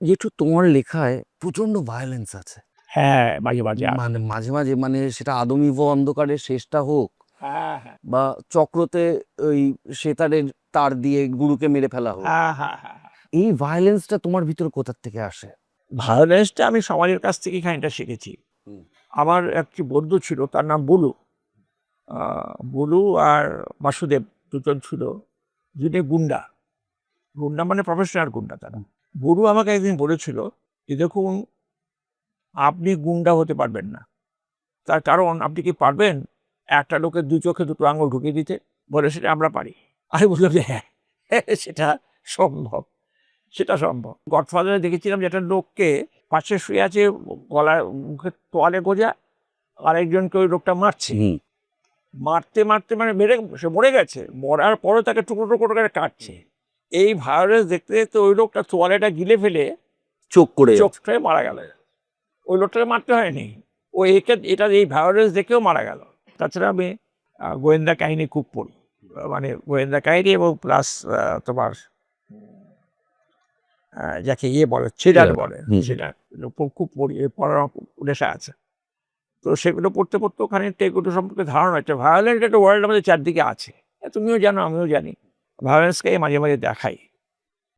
যেটু তোমার লেখায় প্রচণ্ড ভায়োলেন্স আছে। হ্যাঁ মাঝে মাঝে। মানে মাঝে মাঝে মানে সেটা আদমিভ অন্ধকারের শেষটা হোক হ্যাঁ হ্যাঁ। বা চক্রতে ওই সেতারের তার দিয়ে গুরুকে মেরে ফেলা হোক। হ্যাঁ এই ভায়োলেন্সটা তোমার ভিতরে কোথার থেকে আসে? ভায়োলেন্সটা আমি সমাজের কাছ থেকে খানিকটা শিখেছি। আমার একটি বন্ধু ছিল তার নাম বুলু। বুলু আর বাসুদেব দুজন ছিল যিনি গুন্ডা। গুন্ডা মানে প্রফেশনাল গুন্ডা তারা। বুলু আমাকে একদিন বলেছিল যে দেখুন আপনি গুন্ডা হতে পারবেন না। তার কারণ আপনি কি পারবেন একটা লোকের দু চোখে দুটো আঙুল ঢুকিয়ে দিতে? বলে সেটা আমরা পারি। আমি বললাম যে হ্যাঁ সেটা সম্ভব সেটা সম্ভব। গডফাদারে দেখেছিলাম যে একটা লোককে পাশে শুয়ে আছে গলায় মুখে তোয়ালে গোজা আরেকজনকে ওই লোকটা মারছে। মারতে মারতে মানে মেরে সে মরে গেছে। মরার পরে তাকে টুকরো টুকরো করে কাটছে। এই ভায়োলেন্স দেখতে দেখতে ওই লোকটা তোয়ালেটা গিলে ফেলে চোখ করে চোখটায় মারা গেল। ওই লোকটাকে মারতে হয়নি। ও একে এটা এই ভায়োলেন্স দেখেও মারা গেল। তাছাড়া আমি গোয়েন্দা কাহিনী খুব পড়ি। মানে গোয়েন্দা কাহিনী এবং প্লাস তোমার যাকে ইয়ে বলে থ্রিলার বলে। থ্রিলার খুব পড়ি পড়ার নেশা আছে। তো সেগুলো পড়তে পড়তে ওখানে এগুলো সম্পর্কে ধারণা হচ্ছে ভায়োলেন্ট একটা ওয়ার্ল্ড আমাদের চারদিকে আছে। তুমিও জানো আমিও জানি। ভায়োলেন্সকে মাঝে মাঝে দেখাই।